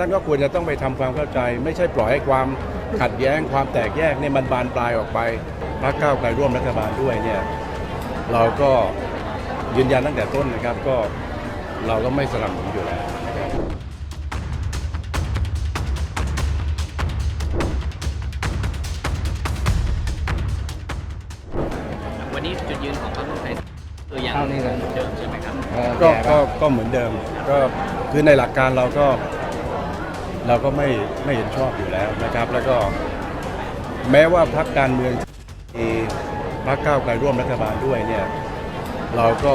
ท่านก็ควรจะต้องไปทำความเข้าใจ ไม่ใช่ปล่อยให้ความขัดแย้งความแตกแยกเนี่ยมันบานปลายออกไปพรรคก้าวไกลร่วมรัฐบาลด้วยเนี่ยเราก็ยืนยันตั้งแต่ต้นนะครับก็เราก็ไม่สนับสนุนอยู่แล้วนะครับวันนี้จุดยืนของพรรคร่วมไทยคือยังเอานี่เลยเดิมใช่ไหมครับก็ก็ก็เหมือนเดิมก็คือในหลักการเราก็ เราก็ไม่ไม่เห็นชอบอยู่แล้วนะครับ แล้วก็แม้ว่าพรรคการเมืองที่พรรคก้าวไกลร่วมรัฐบาลด้วยเนี่ยเราก็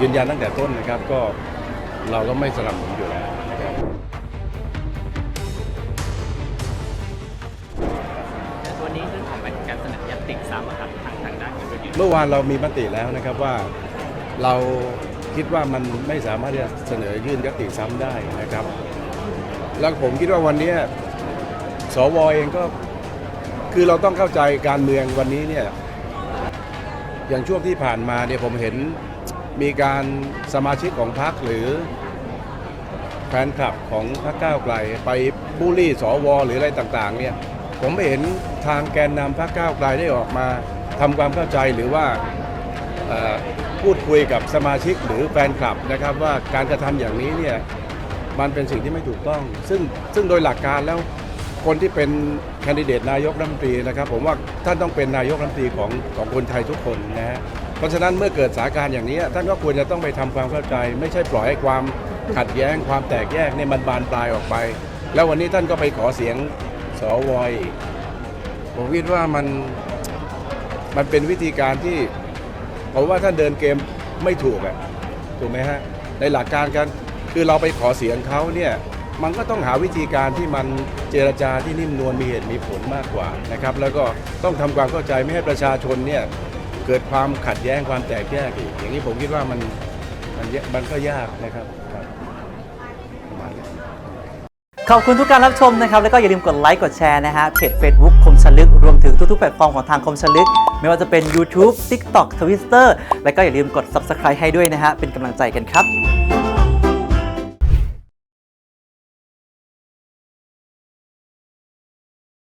ยืนยันตั้งแต่ต้นนะครับก็เราก็ไม่สนับสนุนอยู่แล้วนะครับแต่ตัวนี้เรื่องของการเสนอยติซ้ำอะครับทางทางด้านของจุดยืนเมื่อวานเรามีมติแล้วนะครับว่าเราคิดว่ามันไม่สามารถที่จะเสนอยื่นยติซ้ำได้นะครับ แล้วผมคิดว่าวันนี้สวเองก็คือเราต้องเข้าใจการเมืองวันนี้เนี่ยอย่างช่วงที่ผ่านมาเนี่ยผมเห็นมีการสมาชิกของพรรคหรือแฟนคลับของพรรคก้าวไกล ไปบูลลี่สวหรืออะไรต่างๆเนี่ยผมไม่เห็นทางแกนนำพรรคก้าวไกลได้ออกมาทำความเข้าใจหรือว่าพูดคุยกับสมาชิกหรือแฟนคลับนะครับว่าการกระทำอย่างนี้เนี่ย มันเป็นสิ่งที่ไม่ถูกต้อง ซึ่งซึ่งโดยหลักการแล้วคนที่เป็นแคนดิเดตนายกรัฐมนตรีนะครับ ผมว่าท่านต้องเป็นนายกรัฐมนตรีของของคนไทยทุกคนนะฮะเพราะฉะนั้นเมื่อเกิดสถานการณ์อย่างนี้ ท่านก็ควรจะต้องไปทำความเข้าใจ ไม่ใช่ปล่อยให้ความขัดแย้งความแตกแยกเนี่ยมันบานปลายออกไป แล้ววันนี้ท่านก็ไปขอเสียงสวอีกผมคิดว่ามันมันเป็นวิธีการที่ผมว่าท่านเดินเกมไม่ถูกอะถูกไหมฮะในหลักการกัน คือเราไปขอเสียงเขาเนี่ยมันก็ต้องหาวิธีการที่มันเจรจาที่นิ่มนวลมีเหตุมีผลมากกว่านะครับแล้วก็ต้องทำความเข้าใจไม่ให้ประชาชนเนี่ยเกิดความขัดแย้งความแตกแยกอีกอย่างนี้ผมคิดว่ามันมันมันก็ยากนะครับขอบคุณทุกการรับชมนะครับ แล้วก็อย่าลืมกดไลค์กดแชร์นะฮะเพจ Facebook คมชลึก รวมถึงทุกๆแพลตฟอร์มของทางคมชลึก ไม่ว่าจะเป็น YouTube TikTok Twitter แล้วก็อย่าลืมกด Subscribe ให้ด้วยนะฮะเป็นกำลังใจกันครับ